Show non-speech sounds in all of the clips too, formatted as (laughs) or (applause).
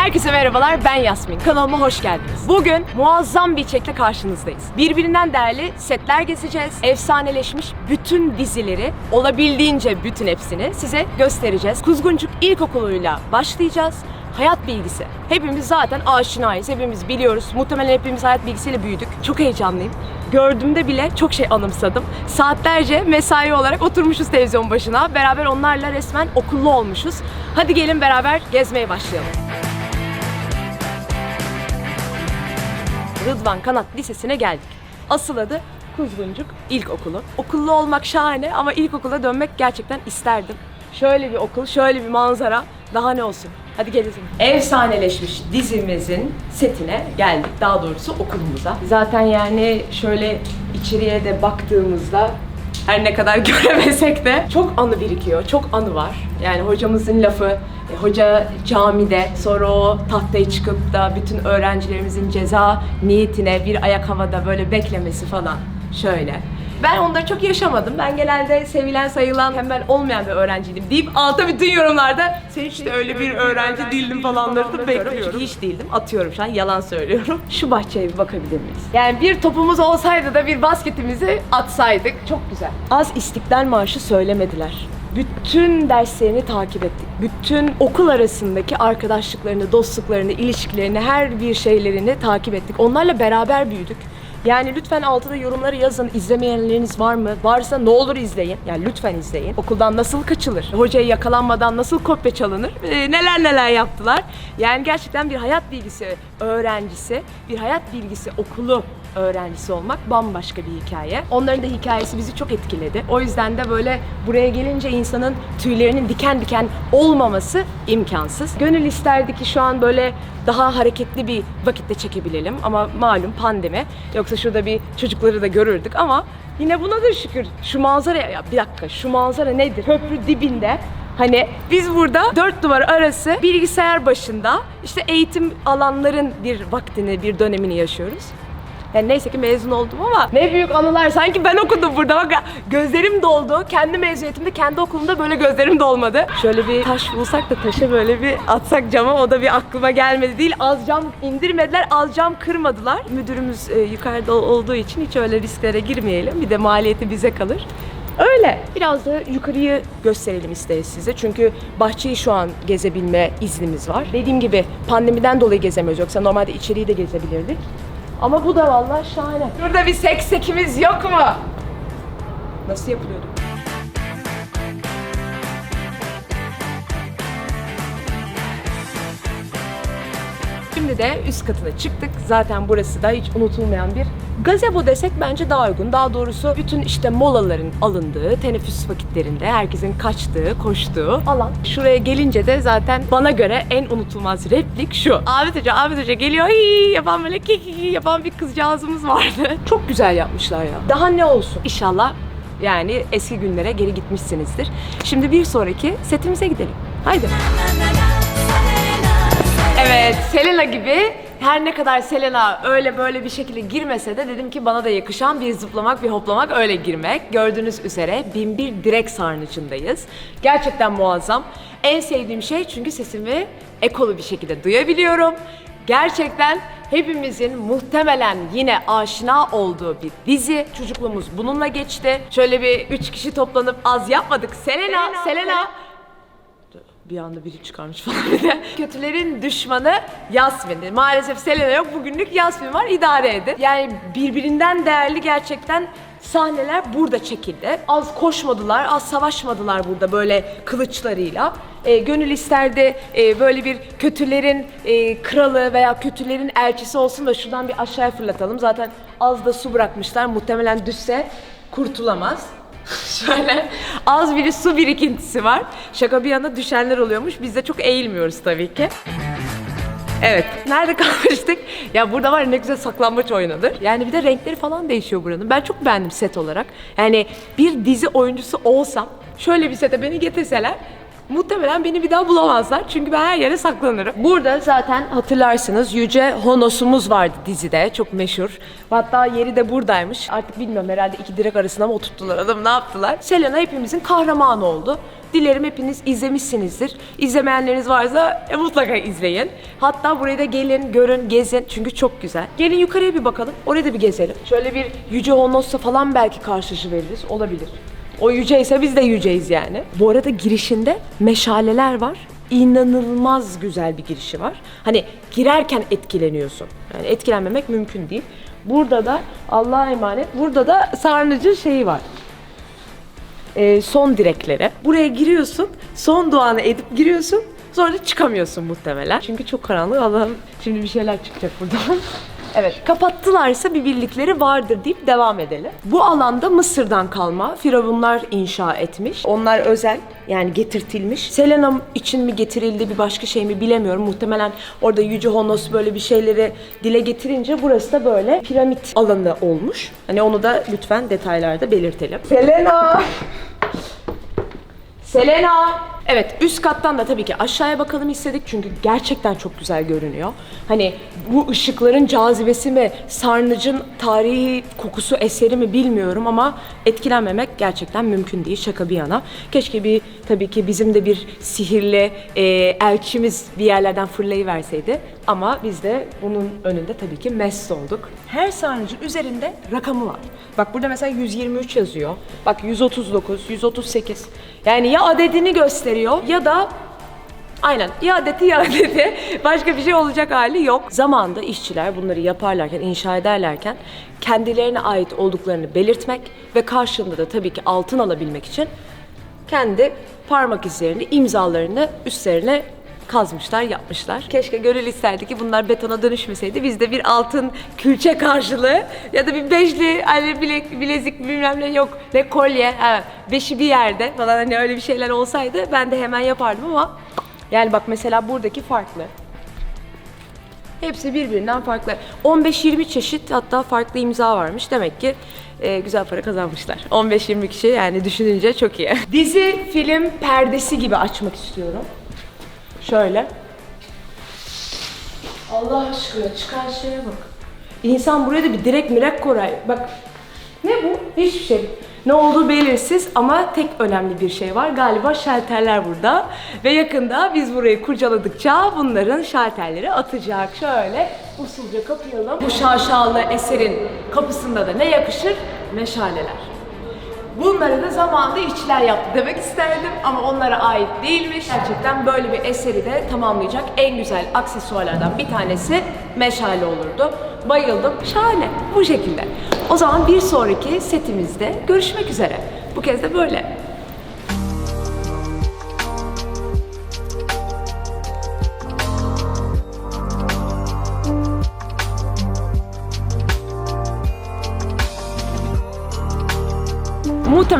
Herkese merhabalar, ben Yasmin. Kanalıma hoş geldiniz. Bugün muazzam bir içerikle karşınızdayız. Birbirinden değerli setler gezeceğiz. Efsaneleşmiş bütün dizileri, olabildiğince bütün hepsini size göstereceğiz. Kuzguncuk İlkokulu'yla başlayacağız. Hayat bilgisi. Hepimiz zaten aşinayız, hepimiz biliyoruz. Muhtemelen hepimiz hayat bilgisiyle büyüdük. Çok heyecanlıyım. Gördüğümde bile çok şey anımsadım. Saatlerce mesai olarak oturmuşuz televizyon başına. Beraber onlarla resmen okullu olmuşuz. Hadi gelin beraber gezmeye başlayalım. Rıdvan Kanat Lisesi'ne geldik. Asıl adı Kuzguncuk İlkokulu. Okullu olmak şahane ama ilkokula dönmek gerçekten isterdim. Şöyle bir okul, şöyle bir manzara. Daha ne olsun? Hadi gelin. Efsaneleşmiş dizimizin setine geldik. Daha doğrusu okulumuza. Zaten yani şöyle içeriye de baktığımızda her ne kadar (laughs) göremesek de çok anı birikiyor, çok anı var. Yani hocamızın lafı, e, hoca camide, sonra o tahtaya çıkıp da bütün öğrencilerimizin ceza niyetine bir ayak havada böyle beklemesi falan şöyle. Ben onları çok yaşamadım. Ben genelde sevilen sayılan tembel olmayan bir öğrenciydim deyip altta bütün yorumlarda sen işte öyle bir öğrenci değildin falanları da bekliyorum. Çünkü hiç değildim. Atıyorum şu an yalan söylüyorum. (laughs) Şu bahçeye bir bakabilir miyiz? Yani bir topumuz olsaydı da bir basketimizi atsaydık. Çok güzel. Az İstiklal Marşı söylemediler. Bütün derslerini takip ettik. Bütün okul arasındaki arkadaşlıklarını, dostluklarını, ilişkilerini, her bir şeylerini takip ettik. Onlarla beraber büyüdük. Yani lütfen altıda yorumları yazın. İzlemeyenleriniz var mı? Varsa ne olur izleyin. Yani lütfen izleyin. Okuldan nasıl kaçılır? Hocaya yakalanmadan nasıl kopya çalınır? Ee, neler neler yaptılar. Yani gerçekten bir hayat bilgisi öğrencisi, bir hayat bilgisi okulu öğrencisi olmak bambaşka bir hikaye. Onların da hikayesi bizi çok etkiledi. O yüzden de böyle buraya gelince insanın tüylerinin diken diken olmaması imkansız. Gönül isterdi ki şu an böyle daha hareketli bir vakitte çekebilelim ama malum pandemi. Yoksa şurada bir çocukları da görürdük ama yine buna da şükür. Şu manzara ya bir dakika şu manzara nedir? Köprü dibinde Hani biz burada dört duvar arası bilgisayar başında işte eğitim alanların bir vaktini, bir dönemini yaşıyoruz. Yani neyse ki mezun oldum ama ne büyük anılar. Sanki ben okudum burada. Bak gözlerim doldu. Kendi mezuniyetimde, kendi okulumda böyle gözlerim dolmadı. Şöyle bir taş bulsak da taşa böyle bir atsak cama o da bir aklıma gelmedi değil. Az cam indirmediler, az cam kırmadılar. Müdürümüz e, yukarıda olduğu için hiç öyle risklere girmeyelim. Bir de maliyeti bize kalır. Öyle. Biraz da yukarıyı gösterelim isteriz size. Çünkü bahçeyi şu an gezebilme iznimiz var. Dediğim gibi pandemiden dolayı gezemiyoruz. Yoksa normalde içeriği de gezebilirdik. Ama bu da vallahi şahane. Burada bir seksekimiz yok mu? Nasıl yapılıyordu? Şimdi de üst katına çıktık. Zaten burası da hiç unutulmayan bir gazebo desek bence daha uygun. Daha doğrusu bütün işte molaların alındığı, teneffüs vakitlerinde herkesin kaçtığı, koştuğu alan. Şuraya gelince de zaten bana göre en unutulmaz replik şu. Ahmet Hoca, Ahmet Hoca geliyor hii yapan böyle kiki yapan bir kızcağızımız vardı. (laughs) Çok güzel yapmışlar ya. Daha ne olsun? İnşallah yani eski günlere geri gitmişsinizdir. Şimdi bir sonraki setimize gidelim. Haydi. Evet, Selena gibi her ne kadar Selena öyle böyle bir şekilde girmese de dedim ki bana da yakışan bir zıplamak, bir hoplamak, öyle girmek. Gördüğünüz üzere binbir direk sarnıcındayız. Gerçekten muazzam. En sevdiğim şey çünkü sesimi ekolu bir şekilde duyabiliyorum. Gerçekten hepimizin muhtemelen yine aşina olduğu bir dizi. Çocukluğumuz bununla geçti. Şöyle bir üç kişi toplanıp az yapmadık. Selena, Selena. Bir anda biri çıkarmış (laughs) falan bir de. Kötülerin düşmanı Yasmin'di. Maalesef Selena yok. Bugünlük Yasmin var. idare edin. Yani birbirinden değerli gerçekten sahneler burada çekildi. Az koşmadılar, az savaşmadılar burada böyle kılıçlarıyla. E, gönül isterdi e, böyle bir kötülerin e, kralı veya kötülerin elçisi olsun da şuradan bir aşağıya fırlatalım. Zaten az da su bırakmışlar. Muhtemelen düşse kurtulamaz. (laughs) Şöyle az bir su birikintisi var. Şaka bir yana düşenler oluyormuş. Biz de çok eğilmiyoruz tabii ki. Evet. Nerede (laughs) kalmıştık? Ya burada var ne güzel saklambaç oynadı. Yani bir de renkleri falan değişiyor buranın. Ben çok beğendim set olarak. Yani bir dizi oyuncusu olsam şöyle bir sete beni getirseler Muhtemelen beni bir daha bulamazlar çünkü ben her yere saklanırım. Burada zaten hatırlarsınız Yüce Honos'umuz vardı dizide çok meşhur. Hatta yeri de buradaymış. Artık bilmiyorum herhalde iki direk arasına mı oturttular adam ne yaptılar. Selena hepimizin kahramanı oldu. Dilerim hepiniz izlemişsinizdir. İzlemeyenleriniz varsa e, mutlaka izleyin. Hatta buraya da gelin, görün, gezin çünkü çok güzel. Gelin yukarıya bir bakalım. Oraya da bir gezelim. Şöyle bir Yüce Honos'la falan belki karşışı veririz. Olabilir. O yüceyse biz de yüceyiz yani. Bu arada girişinde meşaleler var. İnanılmaz güzel bir girişi var. Hani girerken etkileniyorsun. Yani etkilenmemek mümkün değil. Burada da Allah'a emanet. Burada da sarnıcı şeyi var e, son direklere. Buraya giriyorsun, son duanı edip giriyorsun. Sonra da çıkamıyorsun muhtemelen. Çünkü çok karanlık. Allah'ım şimdi bir şeyler çıkacak buradan. (laughs) Evet, kapattılarsa bir bildikleri vardır deyip devam edelim. Bu alanda Mısır'dan kalma firavunlar inşa etmiş. Onlar özel yani getirtilmiş. Selena için mi getirildi bir başka şey mi bilemiyorum. Muhtemelen orada Yüce Honos böyle bir şeyleri dile getirince burası da böyle piramit alanı olmuş. Hani onu da lütfen detaylarda belirtelim. Selena! Selena! Evet üst kattan da tabii ki aşağıya bakalım istedik çünkü gerçekten çok güzel görünüyor. Hani bu ışıkların cazibesi mi, sarnıcın tarihi kokusu eseri mi bilmiyorum ama etkilenmemek gerçekten mümkün değil şaka bir yana. Keşke bir tabii ki bizim de bir sihirli e, elçimiz bir yerlerden fırlayıverseydi ama biz de bunun önünde tabii ki mest olduk. Her sarnıcın üzerinde rakamı var. Bak burada mesela 123 yazıyor. Bak 139, 138. Yani ya adedini gösteriyor ya da Aynen. Ya adeti ya adeti. (laughs) Başka bir şey olacak hali yok. Zamanında işçiler bunları yaparlarken, inşa ederlerken kendilerine ait olduklarını belirtmek ve karşılığında da tabii ki altın alabilmek için kendi parmak izlerini, imzalarını üstlerine kazmışlar, yapmışlar. Keşke gönül isterdi ki bunlar betona dönüşmeseydi. Biz de bir altın külçe karşılığı ya da bir beşli hani bilek, bilezik bilmem ne yok. Ne kolye, ha, beşi bir yerde falan hani öyle bir şeyler olsaydı ben de hemen yapardım ama yani bak mesela buradaki farklı. Hepsi birbirinden farklı. 15-20 çeşit hatta farklı imza varmış. Demek ki e, güzel para kazanmışlar. 15-20 kişi yani düşününce çok iyi. Dizi, film perdesi gibi açmak istiyorum. Şöyle. Allah aşkına çıkan şeye bak. İnsan buraya da bir direk mirek koray. Bak ne bu? Hiçbir şey. Ne olduğu belirsiz ama tek önemli bir şey var. Galiba şalterler burada. Ve yakında biz burayı kurcaladıkça bunların şalterleri atacak. Şöyle usulca kapayalım. Bu şaşalı eserin kapısında da ne yakışır? Meşaleler. Bunları da zamanında işçiler yaptı demek isterdim ama onlara ait değilmiş. Gerçekten böyle bir eseri de tamamlayacak en güzel aksesuarlardan bir tanesi meşale olurdu. Bayıldım. Şahane. Bu şekilde. O zaman bir sonraki setimizde görüşmek üzere. Bu kez de böyle.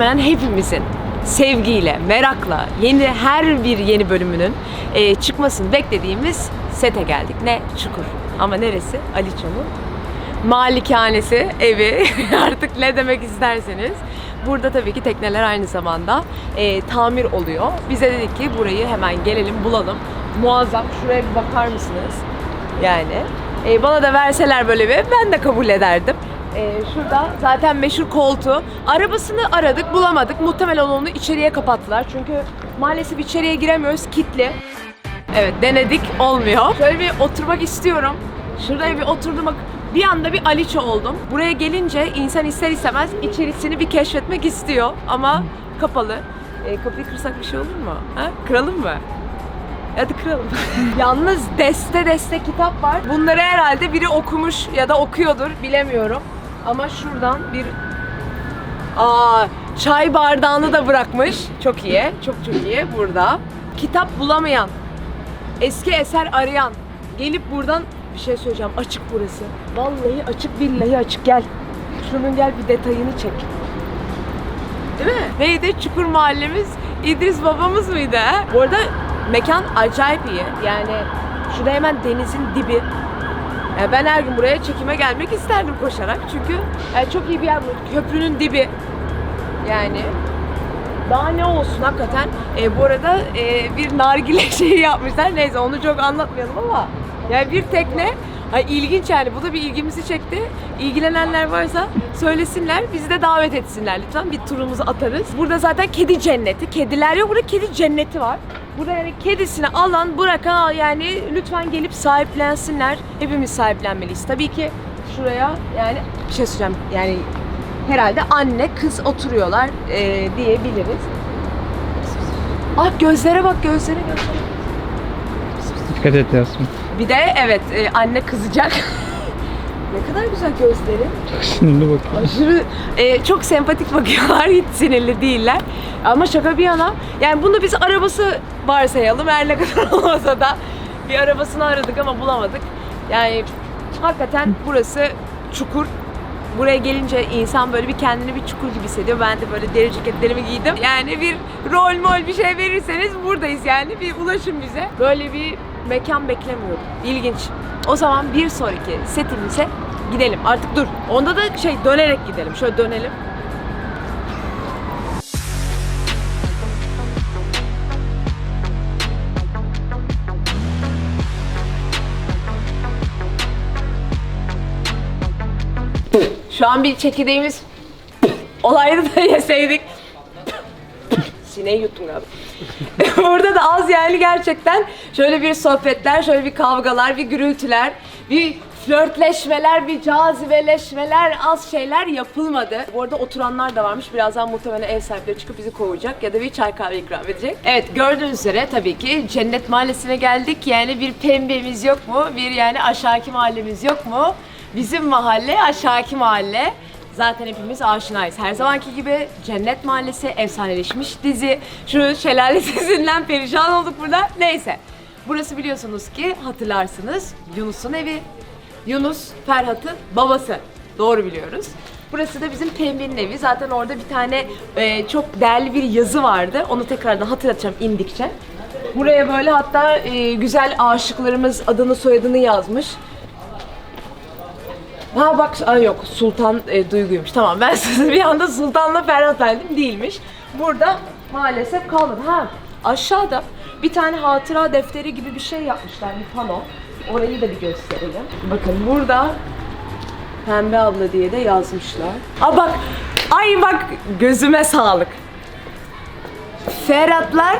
Muhtemelen hepimizin sevgiyle, merakla yeni her bir yeni bölümünün e, çıkmasını beklediğimiz sete geldik. Ne? Çukur. Ama neresi? Aliço'nun malikanesi, evi (laughs) artık ne demek isterseniz. Burada tabii ki tekneler aynı zamanda e, tamir oluyor. Bize dedik ki burayı hemen gelelim bulalım. Muazzam. Şuraya bir bakar mısınız? Yani. E, bana da verseler böyle bir ben de kabul ederdim. E, şurada zaten meşhur koltuğu. Arabasını aradık bulamadık. Muhtemelen onu içeriye kapattılar. Çünkü maalesef içeriye giremiyoruz. Kitli. Evet denedik olmuyor. Şöyle bir oturmak istiyorum. Şuraya bir oturdum bir anda bir Aliço oldum. Buraya gelince insan ister istemez içerisini bir keşfetmek istiyor ama kapalı. E, kapıyı kırsak bir şey olur mu? Ha? Kıralım mı? Hadi kıralım. (laughs) Yalnız deste deste kitap var. Bunları herhalde biri okumuş ya da okuyordur bilemiyorum. Ama şuradan bir Aa, çay bardağını da bırakmış. Çok iyi. Çok çok iyi burada. Kitap bulamayan, eski eser arayan, gelip buradan bir şey söyleyeceğim. Açık burası. Vallahi açık, billahi açık. Gel. Şunun gel bir detayını çek. Değil mi? Neydi? Çukur mahallemiz İdris babamız mıydı? He? Bu arada mekan acayip iyi. Yani şurada hemen denizin dibi. Yani ben her gün buraya çekime gelmek isterdim koşarak. Çünkü yani çok iyi bir yer bu. Köprünün dibi. Yani Daha ne olsun hakikaten. E, bu arada e, bir nargile (laughs) şeyi yapmışlar. Neyse onu çok anlatmayalım ama. Yani bir tekne Ay ilginç yani bu da bir ilgimizi çekti. İlgilenenler varsa söylesinler, bizi de davet etsinler lütfen. Bir turumuzu atarız. Burada zaten kedi cenneti. Kediler yok, burada kedi cenneti var. Burada yani kedisini alan bırakan yani lütfen gelip sahiplensinler. Hepimiz sahiplenmeliyiz. Tabii ki şuraya yani bir şey söyleyeceğim. Yani herhalde anne kız oturuyorlar e, diyebiliriz. Ah gözlere bak gözlere gözlere. Dikkat et Yasmin. Bir de evet e, anne kızacak. (laughs) ne kadar güzel gözleri. Çok sinirli bakıyor. Aşırı e, çok sempatik bakıyorlar. Hiç sinirli değiller. Ama şaka bir yana. Yani bunu biz arabası varsayalım. Her ne kadar (laughs) olmasa da bir arabasını aradık ama bulamadık. Yani hakikaten burası çukur. Buraya gelince insan böyle bir kendini bir çukur gibi hissediyor. Ben de böyle deri ceketlerimi giydim. Yani bir rol mol bir şey verirseniz buradayız yani. Bir ulaşın bize. Böyle bir mekan beklemiyordum. İlginç. O zaman bir sonraki setimize gidelim. Artık dur. Onda da şey dönerek gidelim. Şöyle dönelim. Şu an bir çekirdeğimiz olaydı da yeseydik. Sineği yuttum galiba. (laughs) Burada da az yani gerçekten şöyle bir sohbetler, şöyle bir kavgalar, bir gürültüler, bir flörtleşmeler, bir cazibeleşmeler, az şeyler yapılmadı. Bu arada oturanlar da varmış. Birazdan muhtemelen ev sahipleri çıkıp bizi kovacak ya da bir çay kahve ikram edecek. Evet gördüğünüz üzere tabii ki Cennet Mahallesi'ne geldik. Yani bir pembemiz yok mu? Bir yani aşağıki mahallemiz yok mu? Bizim mahalle aşağıki mahalle. Zaten hepimiz aşinayız. Her zamanki gibi Cennet Mahallesi efsaneleşmiş dizi. Şu şelale (laughs) sesinden perişan olduk burada. Neyse. Burası biliyorsunuz ki hatırlarsınız Yunus'un evi. Yunus Ferhat'ın babası. Doğru biliyoruz. Burası da bizim Pembe'nin evi. Zaten orada bir tane e, çok değerli bir yazı vardı. Onu tekrardan hatırlatacağım indikçe. Buraya böyle hatta e, güzel aşıklarımız adını soyadını yazmış. Ha bak, aa yok Sultan e, Duygu'ymuş. Tamam ben (laughs) size bir anda Sultan'la Ferhat verdim. Değilmiş. Burada maalesef kalmadı. Ha aşağıda bir tane hatıra defteri gibi bir şey yapmışlar. Bir pano. Orayı da bir gösterelim. Bakın burada Pembe abla diye de yazmışlar. Aa bak, ay bak gözüme sağlık. Ferhatlar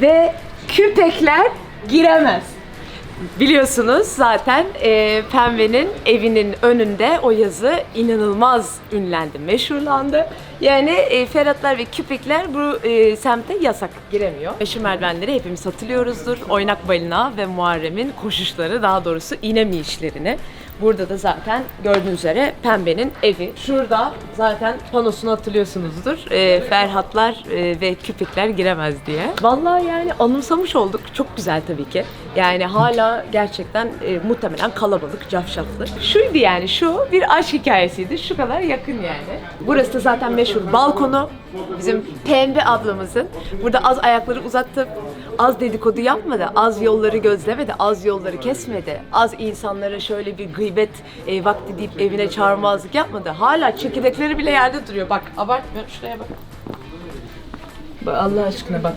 ve küpekler giremez. Biliyorsunuz zaten e, Pembe'nin evinin önünde o yazı inanılmaz ünlendi, meşhurlandı. Yani e, Ferhatlar ve Küpekler bu e, semte yasak giremiyor. Meşhur merdivenleri hepimiz hatırlıyoruzdur. Oynak balina ve Muharrem'in koşuşları daha doğrusu inemeyişlerini. Burada da zaten gördüğünüz üzere Pembe'nin evi. Şurada zaten panosunu hatırlıyorsunuzdur. E, Ferhatlar e, ve Küpekler giremez diye. Vallahi yani anımsamış olduk. Çok güzel tabii ki. Yani hala gerçekten e, muhtemelen kalabalık, cafcaflı. Şuydu yani şu bir aşk hikayesiydi. Şu kadar yakın yani. Burası da zaten meşhur balkonu. Bizim Pembe ablamızın. Burada az ayakları uzattı. Az dedikodu yapmadı. Az yolları gözlemedi. Az yolları kesmedi. Az insanlara şöyle bir gıybet e, vakti deyip evine çağırmazlık yapmadı. Hala çekirdekleri bile yerde duruyor. Bak abartmıyorum. Şuraya bak. Allah aşkına bak.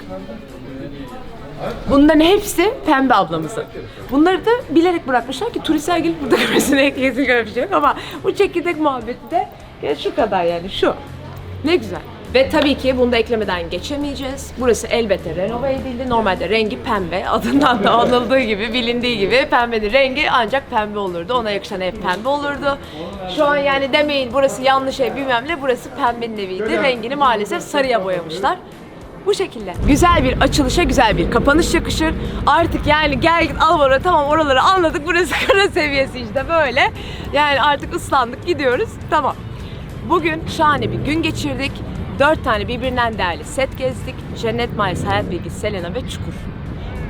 Bunların hepsi Pembe ablamızın. Bunları da bilerek bırakmışlar ki turistler gelip burada (laughs) görmesine kesin görebilecek ama bu çekirdek muhabbeti de ya şu kadar yani şu. Ne güzel. Ve tabii ki bunu da eklemeden geçemeyeceğiz. Burası elbette renove edildi. Normalde rengi pembe. Adından da anıldığı gibi, bilindiği gibi pembenin rengi ancak pembe olurdu. Ona yakışan ev pembe olurdu. Şu an yani demeyin burası yanlış ev bilmem ne. Burası pembenin eviydi. Rengini maalesef sarıya boyamışlar. Bu şekilde. Güzel bir açılışa güzel bir kapanış yakışır. Artık yani gel git al bana tamam oraları anladık. Burası (laughs) kara seviyesi işte böyle. Yani artık ıslandık gidiyoruz. Tamam. Bugün şahane bir gün geçirdik. Dört tane birbirinden değerli set gezdik. Cennet Mahallesi, Hayat Bilgisi, Selena ve Çukur.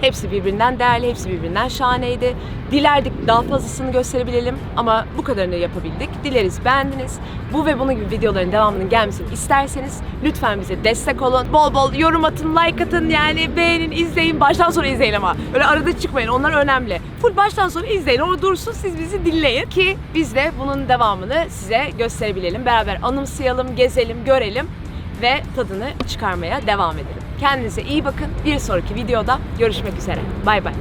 Hepsi birbirinden değerli, hepsi birbirinden şahaneydi. Dilerdik daha fazlasını gösterebilelim ama bu kadarını yapabildik. Dileriz beğendiniz. Bu ve bunun gibi videoların devamının gelmesini isterseniz lütfen bize destek olun. Bol bol yorum atın, like atın yani beğenin, izleyin. Baştan sona izleyin ama. Öyle arada çıkmayın onlar önemli. Full baştan sona izleyin. O dursun siz bizi dinleyin ki biz de bunun devamını size gösterebilelim. Beraber anımsayalım, gezelim, görelim. ve tadını çıkarmaya devam edelim. Kendinize iyi bakın. Bir sonraki videoda görüşmek üzere. Bay bay.